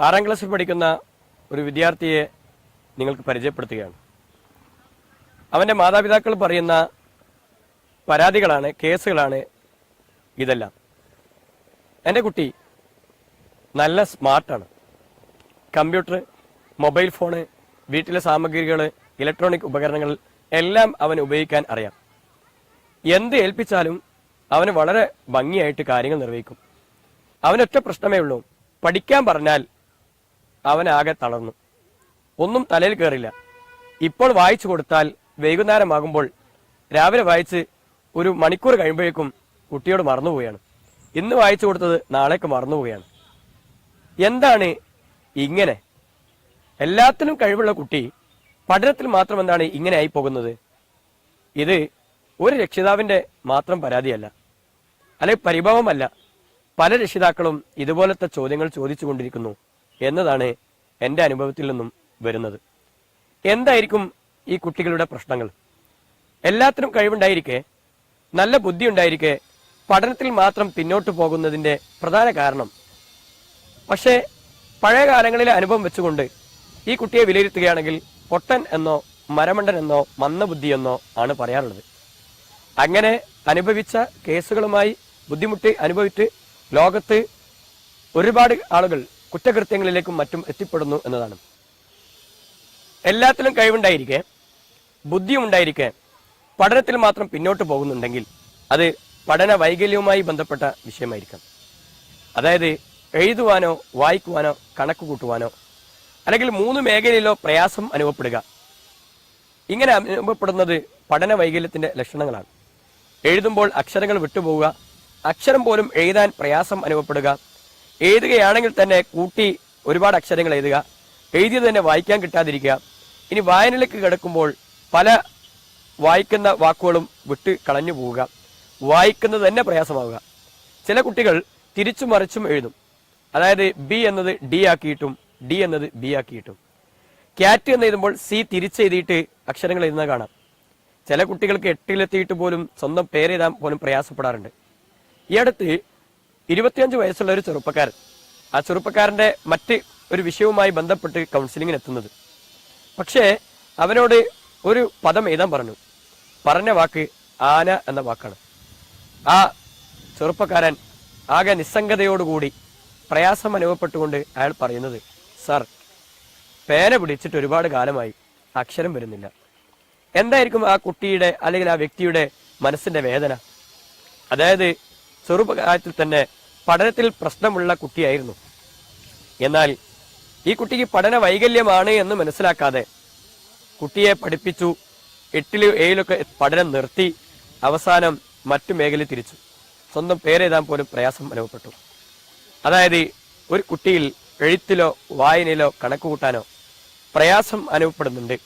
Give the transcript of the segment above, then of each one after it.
ആറാം ക്ലാസ്സിൽ പഠിക്കുന്ന ഒരു വിദ്യാർത്ഥിയെ നിങ്ങൾക്ക് പരിചയപ്പെടുത്തുകയാണ്. അവന്റെ മാതാപിതാക്കൾ പറയുന്ന പരാതികളാണ് കേസുകളാണ് ഇതെല്ലാം. എന്റെ കുട്ടി നല്ല സ്മാർട്ടാണ്. കമ്പ്യൂട്ടർ മൊബൈൽ ഫോണ് വീട്ടിലെ സാമഗ്രികൾ ഇലക്ട്രോണിക് ഉപകരണങ്ങൾ എല്ലാം അവൻ ഉപയോഗിക്കാൻ അറിയാം. എന്ത് ഏൽപ്പിച്ചാലും അവന് വളരെ ഭംഗിയായിട്ട് കാര്യങ്ങൾ നിർവഹിക്കും. അവനൊറ്റ പ്രശ്നമേ ഉള്ളൂ. പഠിക്കാൻ പറഞ്ഞാൽ അവനാകെ തളർന്നു. ഒന്നും തലയിൽ കയറില്ല ഇപ്പോൾ വായിച്ചു കൊടുത്താൽ വൈകുന്നേരമാകുമ്പോൾ രാവിലെ വായിച്ച് ഒരു മണിക്കൂർ കഴിയുമ്പോഴേക്കും കുട്ടിയോട് മറന്നുപോവുകയാണ്. ഇന്ന് വായിച്ചു കൊടുത്തത് നാളേക്ക് മറന്നുപോവുകയാണ്. എന്താണ് ഇങ്ങനെ? എല്ലാത്തിനും കഴിവുള്ള കുട്ടി പഠനത്തിൽ മാത്രം എന്താണ് ഇങ്ങനെ ആയി പോകുന്നത് ഇത് ഒരു രക്ഷിതാവിന്റെ മാത്രം പരാതിയല്ല. അല്ലെ പരിഭവമല്ല. പല രക്ഷിതാക്കളും ഇതുപോലത്തെ ചോദ്യങ്ങൾ ചോദിച്ചു കൊണ്ടിരിക്കുന്നു എന്നതാണ് എന്റെ അനുഭവത്തിൽ നിന്നും വരുന്നത്. എന്തായിരിക്കും ഈ കുട്ടികളുടെ പ്രശ്നങ്ങൾ? എല്ലാത്തിനും കഴിവുണ്ടായിരിക്കെ? നല്ല ബുദ്ധി ഉണ്ടായിരിക്കെ പഠനത്തിൽ മാത്രം പിന്നോട്ട് പോകുന്നതിന്റെ പ്രധാന കാരണം? പക്ഷേ പഴയ കാലങ്ങളിലെ അനുഭവം വെച്ചുകൊണ്ട് ഈ കുട്ടിയെ വിലയിരുത്തുകയാണെങ്കിൽ പൊട്ടൻ എന്നോ മരമണ്ടൻ എന്നോ മന്ദബുദ്ധി എന്നോ ആണ് പറയാറുള്ളത്. അങ്ങനെ അനുഭവിച്ച കേസുകളുമായി ബുദ്ധിമുട്ടി അനുഭവിച്ച് ലോകത്ത് ഒരുപാട് ആളുകൾ കുറ്റകൃത്യങ്ങളിലേക്കും മറ്റും എത്തിപ്പെടുന്നു എന്നതാണ്. എല്ലാത്തിലും കഴിവുണ്ടായിരിക്കെ ബുദ്ധിയുണ്ടായിരിക്കെ പഠനത്തിൽ മാത്രം പിന്നോട്ട് പോകുന്നുണ്ടെങ്കിൽ അത് പഠന വൈകല്യവുമായി ബന്ധപ്പെട്ട വിഷയമായിരിക്കാം. അതായത് എഴുതുവാനോ വായിക്കുവാനോ കണക്ക് കൂട്ടുവാനോ അല്ലെങ്കിൽ മൂന്ന് മേഖലയിലോ പ്രയാസം അനുഭവപ്പെടുക. ഇങ്ങനെ അനുഭവപ്പെടുന്നത് പഠന വൈകല്യത്തിന്റെ ലക്ഷണങ്ങളാണ്. എഴുതുമ്പോൾ അക്ഷരങ്ങൾ വിട്ടുപോവുക അക്ഷരം പോലും എഴുതാൻ പ്രയാസം അനുഭവപ്പെടുക എഴുതുകയാണെങ്കിൽ തന്നെ കൂട്ടി ഒരുപാട് അക്ഷരങ്ങൾ എഴുതുക. എഴുതിയത് തന്നെ വായിക്കാൻ കിട്ടാതിരിക്കുക. ഇനി വായനയിലേക്ക് കിടക്കുമ്പോൾ പല വായിക്കുന്ന വാക്കുകളും വിട്ട് കളഞ്ഞു പോവുക. വായിക്കുന്നത് തന്നെ പ്രയാസമാവുക. ചില കുട്ടികൾ തിരിച്ചു മറിച്ചും എഴുതും. അതായത് ബി എന്നത് ഡി ആക്കിയിട്ടും ഡി എന്നത് ബി ആക്കിയിട്ടും. ക്യാറ്റ് എന്ന് എഴുതുമ്പോൾ സി തിരിച്ചെഴുതിയിട്ട് അക്ഷരങ്ങൾ എഴുതുന്നത് കാണാം. ചില കുട്ടികൾക്ക് എട്ടിലെത്തിയിട്ട് പോലും സ്വന്തം പേരെഴുതാൻ പോലും പ്രയാസപ്പെടാറുണ്ട്. ഈ അടുത്ത് ഇരുപത്തിയഞ്ച് വയസ്സുള്ള ഒരു ചെറുപ്പക്കാരൻ. ആ ചെറുപ്പക്കാരന്റെ മറ്റ് ഒരു വിഷയവുമായി ബന്ധപ്പെട്ട് കൗൺസിലിങ്ങിന് എത്തുന്നത് പക്ഷേ അവനോട് ഒരു പദം എഴുതാൻ പറഞ്ഞു. പറഞ്ഞ വാക്ക് ആന എന്ന വാക്കാണ്. ആ ചെറുപ്പക്കാരൻ ആകെ നിസ്സംഗതയോടുകൂടി പ്രയാസം അനുഭവപ്പെട്ടുകൊണ്ട് അയാൾ പറയുന്നത് സർ പേന പിടിച്ചിട്ട് ഒരുപാട് കാലമായി അക്ഷരം വരുന്നില്ല. എന്തായിരിക്കും ആ കുട്ടിയുടെ അല്ലെങ്കിൽ ആ വ്യക്തിയുടെ മനസ്സിന്റെ വേദന? അതായത് ചെറുപ്പകാലത്തിൽ തന്നെ പഠനത്തിൽ പ്രശ്നമുള്ള കുട്ടിയായിരുന്നു. എന്നാൽ ഈ കുട്ടിക്ക് പഠന വൈകല്യമാണ് എന്ന് മനസ്സിലാക്കാതെ കുട്ടിയെ പഠിപ്പിച്ചു എട്ടിലും ഏഴിലൊക്കെ പഠനം നിർത്തി അവസാനം മറ്റു മേഖലയിൽ തിരിച്ചു. സ്വന്തം പേരെഴുതാൻ പോലും പ്രയാസം അനുഭവപ്പെട്ടു. അതായത് ഒരു കുട്ടിയിൽ എഴുത്തിലോ വായനയിലോ കണക്ക് കൂട്ടാനോ പ്രയാസം അനുഭവപ്പെടുന്നുണ്ട്.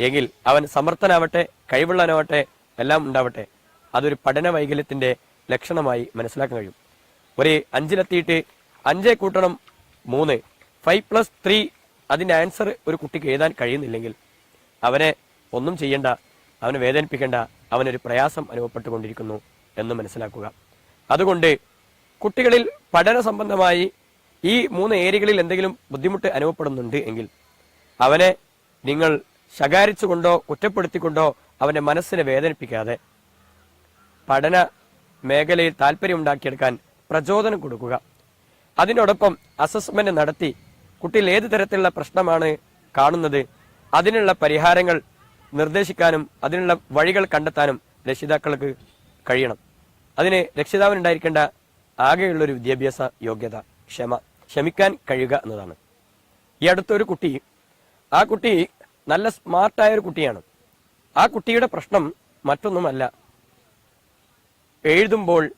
എങ്കിൽ അവൻ സമർത്ഥനാവട്ടെ കഴിവുള്ളവനാവട്ടെ എല്ലാം ഉണ്ടാവട്ടെ അതൊരു പഠന വൈകല്യത്തിന്റെ ലക്ഷണമായി മനസ്സിലാക്കാൻ കഴിയും. ഒരു അഞ്ചിലെത്തിയിട്ട് അഞ്ചേ കൂട്ടണം മൂന്ന്. ഫൈവ് പ്ലസ് ത്രീ അതിന്റെ ആൻസർ ഒരു കുട്ടിക്ക് എഴുതാൻ കഴിയുന്നില്ലെങ്കിൽ അവനെ ഒന്നും ചെയ്യേണ്ട അവനെ വേദനിപ്പിക്കേണ്ട അവനൊരു പ്രയാസം അനുഭവപ്പെട്ടുകൊണ്ടിരിക്കുന്നു എന്ന് മനസ്സിലാക്കുക. അതുകൊണ്ട് കുട്ടികളിൽ പഠന സംബന്ധമായി ഈ മൂന്ന് ഏരിയകളിൽ എന്തെങ്കിലും ബുദ്ധിമുട്ട് അനുഭവപ്പെടുന്നുണ്ട് എങ്കിൽ അവനെ നിങ്ങൾ ശകാരിച്ചുകൊണ്ടോ കുറ്റപ്പെടുത്തിക്കൊണ്ടോ അവന്റെ മനസ്സിനെ വേദനിപ്പിക്കാതെ പഠന മേഖലയിൽ താല്പര്യം ഉണ്ടാക്കിയെടുക്കാൻ പ്രചോദനം കൊടുക്കുക. അതിനോടൊപ്പം അസസ്മെന്റ് നടത്തി കുട്ടിയിൽ ഏത് തരത്തിലുള്ള പ്രശ്നമാണ് കാണുന്നത് അതിനുള്ള പരിഹാരങ്ങൾ നിർദ്ദേശിക്കാനും അതിനുള്ള വഴികൾ കണ്ടെത്താനും രക്ഷിതാക്കൾക്ക് കഴിയണം. അതിന് രക്ഷിതാവിനുണ്ടായിരിക്കേണ്ട ആകെയുള്ളൊരു വിദ്യാഭ്യാസ യോഗ്യത ക്ഷമ ക്ഷമിക്കാൻ കഴിയുക എന്നതാണ്. ഈ അടുത്തൊരു കുട്ടി ആ കുട്ടി നല്ല സ്മാർട്ടായ ഒരു കുട്ടിയാണ്. ആ കുട്ടിയുടെ പ്രശ്നം മറ്റൊന്നുമല്ല. എഴുതുമ്പോൾ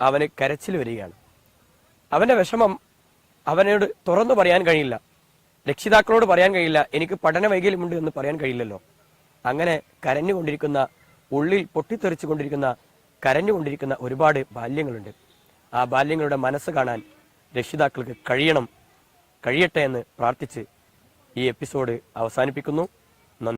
അവന് കരച്ചിൽ വരികയാണ്. അവന്റെ വിഷമം അവനോട് തുറന്നു പറയാൻ കഴിയില്ല. രക്ഷിതാക്കളോട് പറയാൻ കഴിയില്ല. എനിക്ക് പഠന വൈകല്യമുണ്ട് എന്ന് പറയാൻ കഴിയില്ലല്ലോ. അങ്ങനെ കരഞ്ഞുകൊണ്ടിരിക്കുന്ന ഉള്ളിൽ പൊട്ടിത്തെറിച്ചു കൊണ്ടിരിക്കുന്ന കരഞ്ഞുകൊണ്ടിരിക്കുന്ന ഒരുപാട് ബാല്യങ്ങളുണ്ട്. ആ ബാല്യങ്ങളുടെ മനസ്സ് കാണാൻ രക്ഷിതാക്കൾക്ക് കഴിയണം. കഴിയട്ടെ എന്ന് പ്രാർത്ഥിച്ച് ഈ എപ്പിസോഡ് അവസാനിപ്പിക്കുന്നു.